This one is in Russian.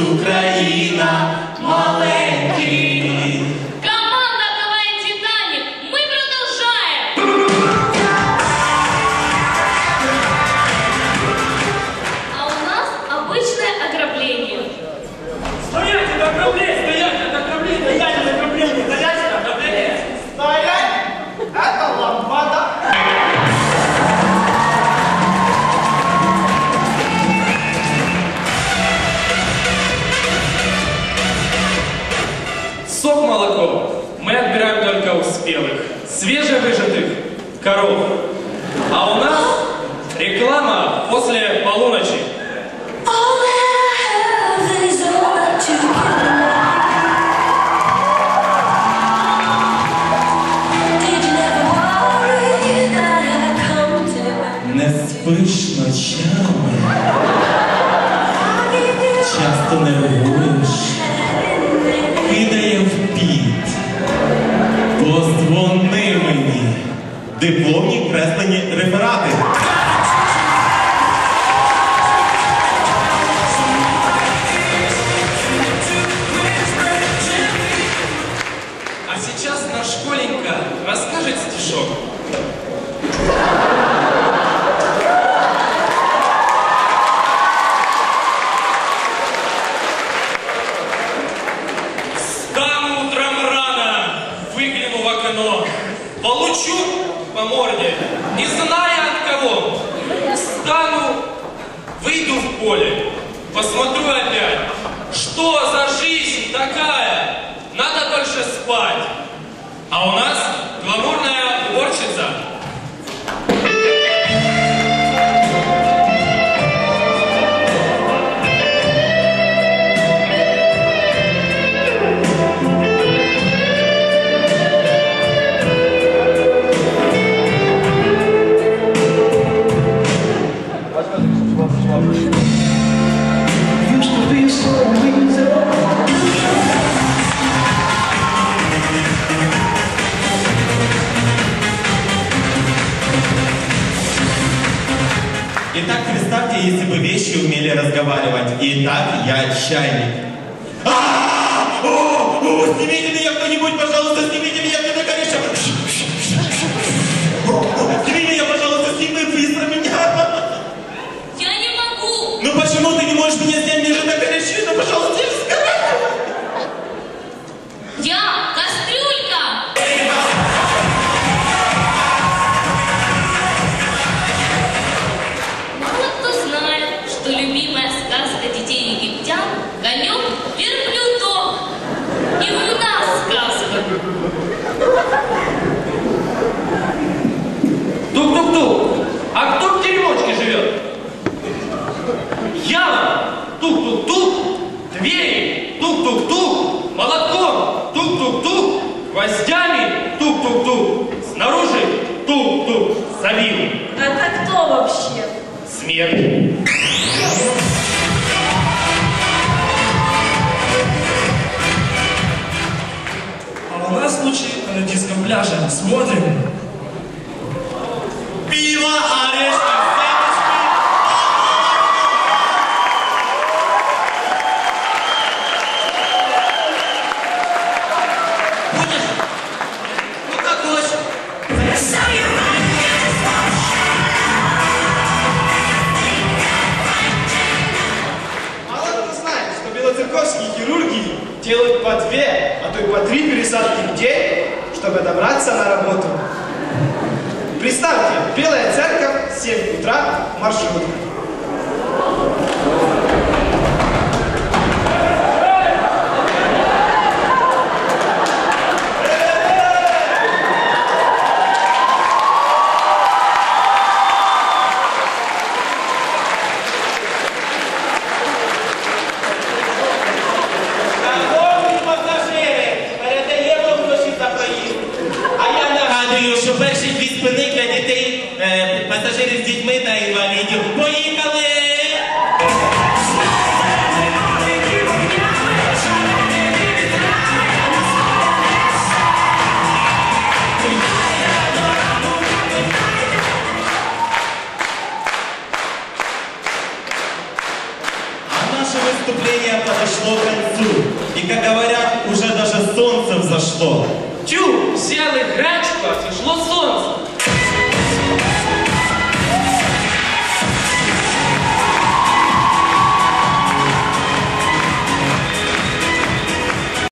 Україна маленький. спелых, свежевыжатых коров. А у нас реклама после полуночи. All I have is all to Did you never worry that I come to Не спиш ночами, часто нервуєш, кидає в піт. Позвони мені. Дипломні креслені реферати. Выгляну в окно, получу по морде, не зная от кого. Встану, выйду в поле, посмотрю опять, что за жизнь такая, надо больше спать. А у нас Итак, представьте, если бы вещи умели разговаривать. Итак, я чайник. А! О! О! Снимите меня кто-нибудь, пожалуйста, снимите меня, мне так горячо. О, что любимая сказка детей египтян «Конек верблюдов». И у нас сказка. Тук-тук-тук. А кто в теремочке живет? Яма. Тук-тук-тук. Двери. Тук-тук-тук. Молотком. Тук-тук-тук. Гвоздями. Тук-тук-тук. Снаружи. Тук-тук. Забил. Это кто вообще? Смерть. На нудистском пляже. Смотрим. Пиво, орешки, семечки. Будешь? Как хочешь. Мало кто знает, что белоцерковские хирурги делают по две, а то и по три пересадки в день, чтобы добраться на работу. Представьте, Белая Церковь, 7 утра, маршрутка. пасажири з дітьми та інвалідів. Поїхали! А наше выступление подошло к концу. И, как говорят, уже даже солнце взошло. Тю, взяли гречку, а зійшло сонце.